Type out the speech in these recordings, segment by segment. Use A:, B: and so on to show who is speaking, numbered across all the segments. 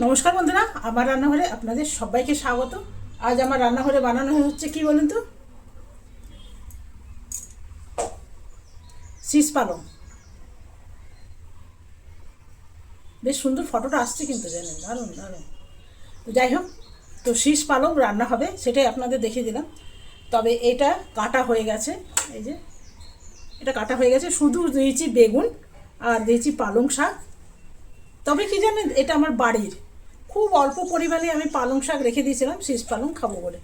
A: নমস্কার বন্ধুরা, আমার রান্নাঘরে আপনাদের সবাইকে স্বাগত। আজ আমার রান্নাঘরে বানানো হচ্ছে কি বলুন তো? শীষ পালং। বেশ সুন্দর ফটোটা আসছে কিন্তু জানেন, দারুণ দারুণ। তো যাই হোক, তো শীষ পালং রান্না হবে, সেটাই আপনাদের দেখিয়ে দিলাম। তবে এটা কাটা হয়ে গেছে, এই যে, এটা কাটা হয়ে গেছে শুধু দিয়েছি বেগুন আর দিয়েছি পালং শাক। তবে কি জানেন, এটা আমার বাড়ির। খুব অল্প পরিমাণে আমি পালং শাক রেখে দিয়েছিলাম, শীষ পালং খাব বলে।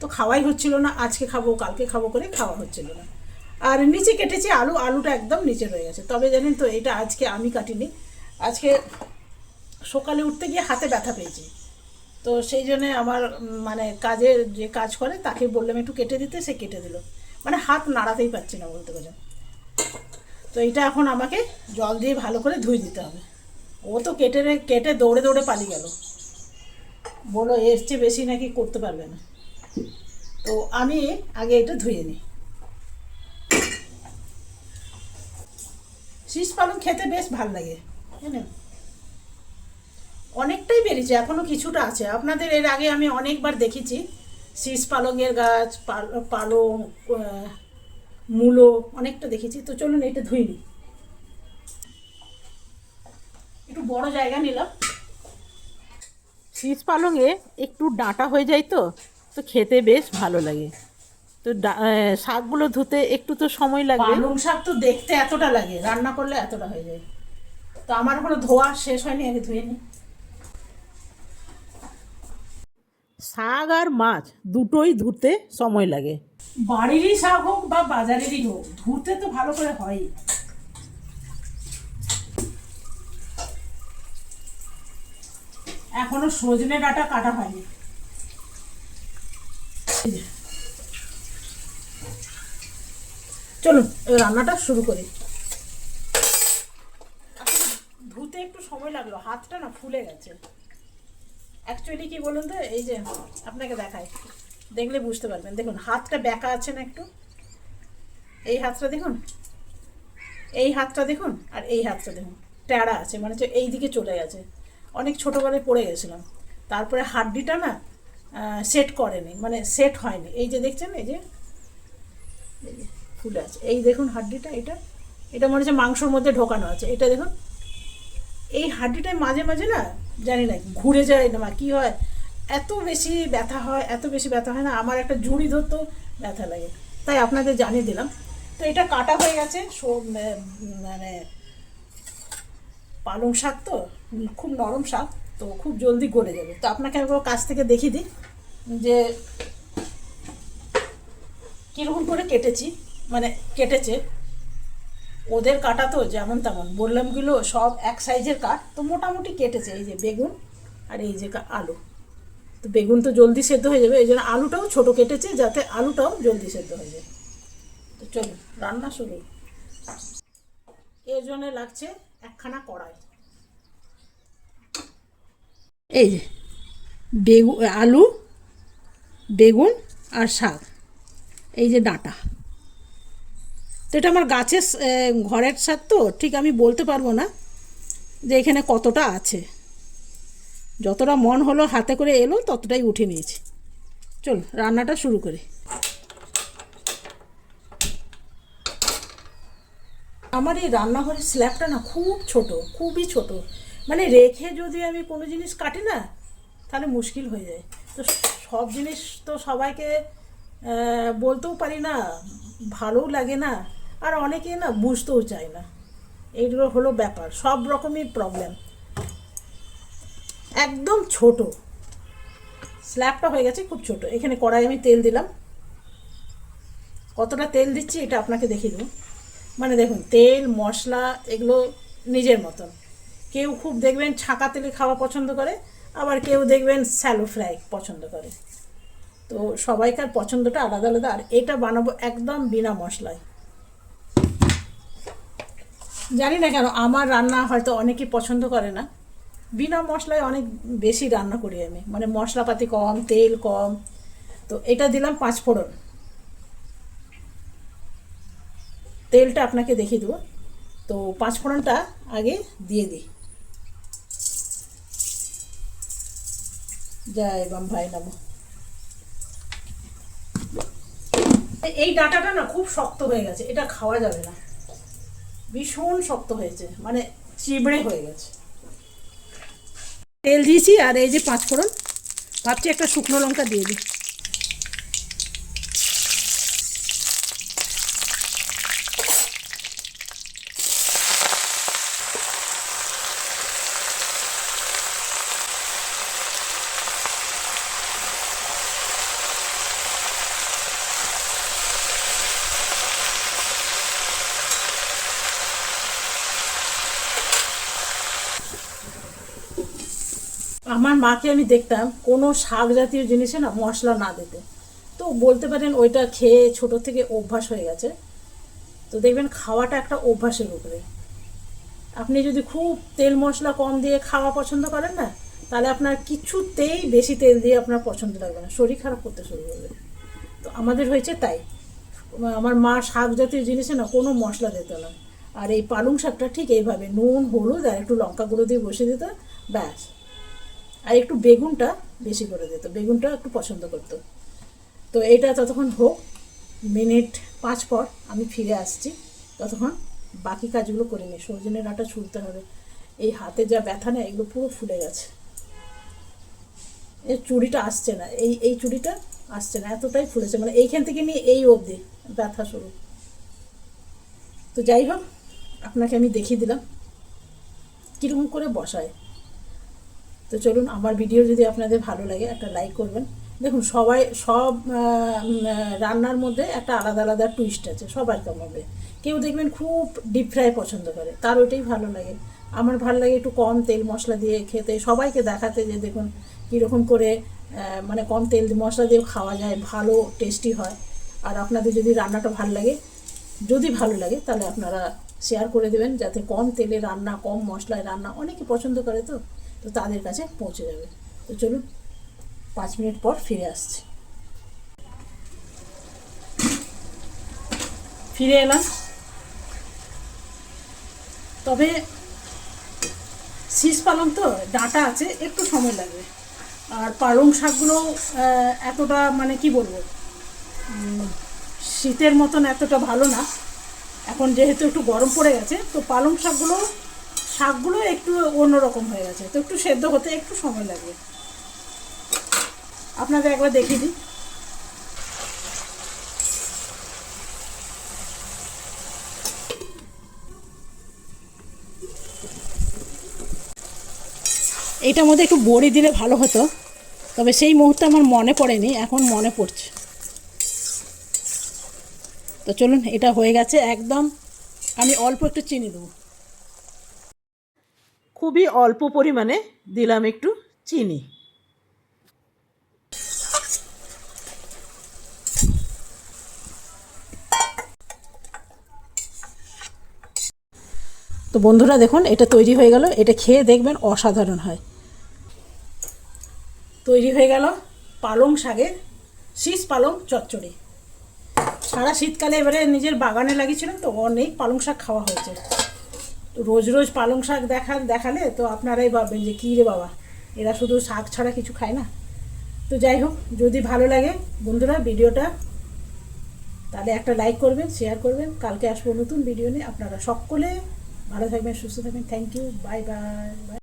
A: তো খাওয়াই হচ্ছিল না, আজকে খাব, কালকে খাব করে খাওয়া হচ্ছিল না। আর নিচে কেটেছি আলু, আলুটা একদম নিচে রয়ে গেছে। তবে জানেন তো, এটা আজকে আমি কাটিনি। আজকে সকালে উঠতে গিয়ে হাতে ব্যথা পেয়েছি। তো সেই জন্যে আমার মানে কাজের যে কাজ করে, তাকে বললাম একটু কেটে দিতে, সে কেটে দিল। মানে হাত নাড়াতেই পারছি না বলতে গেলে। তো এটা এখন আমাকে জল দিয়ে ভালো করে ধুয়ে দিতে হবে। ও তো কেটে কেটে দৌড়ে দৌড়ে পালিয়ে গেল। বলো এর চেয়ে বেশি নাকি করতে পারবে না। তো আমি আগে এটা ধুয়ে নিই। শীষ পালং খেতে বেশ ভালো লাগে জানেন অনেকটাই বেরিয়েছে, এখনও কিছুটা আছে। আপনাদের এর আগে আমি অনেকবার দেখেছি, শীষ পালংয়ের গাছ, পাল- পালং মূলো, অনেকটা দেখেছি। তো চলুন এটা ধুই নিই। একটু বড় জায়গা নিলাম। শীষ পালংয়ে একটু ডাঁটা হয়ে যায় তো তো খেতে বেশ ভালো লাগে। তো শাকগুলো ধুতে একটু তো সময় লাগবে। পালং শাক তো দেখতে এতটা লাগে রান্না করলে এতটা হয়ে যায়। তো আমার কোনো ধোয়া শেষ হয়নি আগে ধুয়ে নিই। শাক আর মাছ দুটোই ধুতে সময় লাগে। বাড়িরই শাক হোক বা বাজারেরই হোক ধুতে তো ভালো করে হয়ই। এখনও সজনে ডাটা কাটা হয়নি। চলুন রান্নাটা শুরু করি। ধুতে একটু সময় লাগল, হাতটা না ফুলে গেছে। অ্যাকচুয়ালি কি বলুন তো, এই যে আপনাকে দেখাই, দেখলে বুঝতে পারবেন। দেখুন, হাতটা ব্যাকা আছে না একটু? এই হাতটা দেখুন? এই হাতটা দেখুন, আর এই হাতটা দেখুন ট্যাড়া আছে মানে এই দিকে চলে গেছে। অনেক ছোটোবেলায় পড়ে গেছিলাম। তারপরে হাড্ডিটা না সেট করেনি মানে সেট হয়নি। এই যে দেখছেন, এই যে ফুলে আছে। এই দেখুন হাড্ডিটা, এটা এটা মনে হচ্ছে মাংসর মধ্যে ঢোকানো আছে। এটা দেখুন, এই হাড্ডিটায় মাঝে মাঝে না, জানি না, ঘুরে যায় না কী হয়, এত বেশি ব্যথা হয়, এত বেশি ব্যথা হয় না, আমার একটা জুড়ি ধরতেও ব্যথা লাগে। তাই আপনাদের জানিয়ে দিলাম। তো এটা কাটা হয়ে গেছে মানে পালং শাক তো খুব নরম শাক, তো খুব জলদি গলে যাবে। তো আপনাকে একবার কাছ থেকে দেখিয়ে দিই যে কীরকম করে কেটেছি মানে কেটেছে। ওদের কাটা তো যেমন তেমন বললামগুলো সব এক সাইজের কাট তো মোটামুটি কেটেছে। এই যে বেগুন আর এই যে আলু। তো বেগুন তো জলদি সেদ্ধ হয়ে যাবে, এই জন্য আলুটাও ছোটো কেটেছে যাতে আলুটাও জলদি সেদ্ধ হয়ে যায়। তো চলুন, রান্না শুরু। এর জন্য লাগছে একখানা কড়াই। এই যে, বেগু, আলু, বেগুন আর শাক, এই যে ডাঁটা। তো এটা আমার গাছের ঘরের শাক তো, ঠিক আমি বলতে পারব না যে এখানে কতটা আছে। যতটা মন হলো হাতে করে এলো, ততটাই উঠে নিয়েছি। চল, রান্নাটা শুরু করি। আমার এই রান্নাঘরের স্ল্যাবটা না খুব ছোট, খুবই ছোট। মানে রেখে যদি আমি কোনো জিনিস কাটি না, তাহলে মুশকিল হয়ে যায়। তো সব জিনিস তো সবাইকে বলতেও পারি না ভালোও লাগে না, আর অনেকে না বুঝতেও চায় না। এইগুলো হলো ব্যাপার, সব রকমই প্রবলেম একদম ছোট। স্ল্যাবটা হয়ে গেছে খুব ছোট। এখানে কড়াই আমি তেল দিলাম। কতটা তেল দিচ্ছি এটা আপনাকে দেখিয়ে দেবো। মানে দেখুন, তেল, মশলা, এগুলো নিজের মতন। কেউ খুব দেখবেন ছাঁকা তেলে খাওয়া পছন্দ করে, আবার কেউ দেখবেন স্যালো ফ্রাই পছন্দ করে। তো সবাইকার পছন্দটা আলাদা আলাদা, আর এটা বানাবো একদম বিনা মশলায়। জানি না কেন, আমার রান্না হয়তো অনেকে পছন্দ করে না। বিনা মশলায় অনেক বেশি রান্না করি আমি। মানে মশলাপাতি কম, তেল কম। তো এটা দিলাম পাঁচ ফোড়ন। তেলটা আপনাকে দেখিয়ে দেবো। তো পাঁচ ফোড়নটা আগে দিয়ে দিই। জয় বাম ভাই নামো। এই ডাটাটা না খুব শক্ত হয়ে গেছে, এটা খাওয়া যাবে না। ভীষণ শক্ত হয়েছে মানে চিবড়ে হয়ে গেছে। তেল দিয়েছি আর এই যে পাঁচ ফোড়ন ভাবছি একটা শুকনো লঙ্কা দিয়ে দিই। আমার মাকে আমি দেখতাম কোনো শাক জাতীয় জিনিসে না মশলা না দিতে। তো বলতে পারেন ওইটা খেয়ে ছোট থেকে অভ্যাস হয়ে গেছে। তো দেখবেন খাওয়াটা একটা অভ্যাসের উপরে। আপনি যদি খুব তেল মশলা কম দিয়ে খাওয়া পছন্দ করেন না, তাহলে আপনার কিছুতেই বেশি তেল দিয়ে আপনার পছন্দ লাগবে না। শরীর খারাপ করতে শুরু করবে। তো আমাদের হয়েছে তাই। আমার মা শাক জাতীয় জিনিসে না কোনো মশলা দিত না। আর এই পালং শাকটা ঠিক এইভাবে নুন, হলুদ আর একটু লঙ্কা গুঁড়ো দিয়ে বসে দিত, ব্যাস। আর একটু বেগুনটা বেশি করে দিত। বেগুনটা একটু পছন্দ করতো। তো এইটা ততক্ষণ হোক, মিনিট পাঁচ পর আমি ফিরে আসছি। ততক্ষণ বাকি কাজগুলো করে নিই। সজনের আটা ছুলতে হবে। এই হাতে যা ব্যথা না, এগুলো পুরো ফুলে গেছে। এই চুড়িটা আসছে না। এই এই চুড়িটা আসছে না। এতটাই ফুলেছে। মানে এইখান থেকে নিয়ে এই অবধি ব্যথা শুরু। তো যাই হোক, আপনাকে আমি দেখিয়ে দিলাম। কীরকম করে বসায়। তো চলুন, আমার ভিডিও যদি আপনাদের ভালো লাগে, একটা লাইক করবেন। দেখুন, সবাই, সব রান্নার মধ্যে একটা আলাদা আলাদা টুইস্ট আছে, সবার মধ্যে কেউ দেখবেন খুব ডিপ ফ্রাই পছন্দ করে, তার ওইটাই ভালো লাগে। আমার ভালো লাগে একটু কম তেল মশলা দিয়ে খেতে, সবাইকে দেখাতে যে দেখুন কীরকম করে মানে কম তেল মশলা দিয়ে খাওয়া যায়, ভালো টেস্টি হয়। আর আপনাদের যদি রান্নাটা ভালো লাগে, যদি ভালো লাগে, তাহলে আপনারা শেয়ার করে দেবেন, যাতে কম তেলে রান্না, কম মশলায় রান্না অনেকে পছন্দ করে তো। তো তাদের কাছে পৌঁছে যাবে। তো চলুন, পাঁচ মিনিট পর ফিরে আসছি। ফিরে এলাম। তবে শীষ পালং তো, ডাঁটা আছে, একটু সময় লাগবে। আর পালং শাকগুলো এতটা মানে কি বলব শীতের মতন এতটা ভালো না। এখন যেহেতু একটু গরম পড়ে গেছে, তো পালং শাকগুলো শাকগুলো একটু অন্যরকম হয়ে গেছে। তো একটু সেদ্ধ হতে একটু সময় লাগবে। আপনাকে একবার দেখিয়ে দিই। এইটার মধ্যে একটু বড়ি দিলে ভালো হতো, তবে সেই মুহূর্তে আমার মনে পড়েনি, এখন মনে পড়ছে। তো চলুন, এটা হয়ে গেছে একদম, আমি অল্প একটু চিনি দেবো। খুবই অল্প পরিমাণে দিলাম একটু চিনি। তো বন্ধুরা দেখুন, এটা তৈরি হয়ে গেল। এটা খেয়ে দেখবেন অসাধারণ হয়। তৈরি হয়ে গেল পালং শাকের শীষ পালং চচ্চড়ি। সারা শীতকালে এবারে নিজের বাগানে লাগিয়েছিলাম, তো অনেক পালং শাক খাওয়া হয়েছে। তো রোজ রোজ পালং শাক দেখান দেখালে তো আপনারাই ভাববেন যে কী রে বাবা, এরা শুধু শাক ছাড়া কিছু খায় না। তো যাই হোক, যদি ভালো লাগে বন্ধুরা ভিডিওটা, তাহলে একটা লাইক করবেন শেয়ার করবেন। কালকে আসব নতুন ভিডিও নিয়ে। আপনারা সকলে ভালো থাকবেন, সুস্থ থাকবেন। Thank you bye bye bye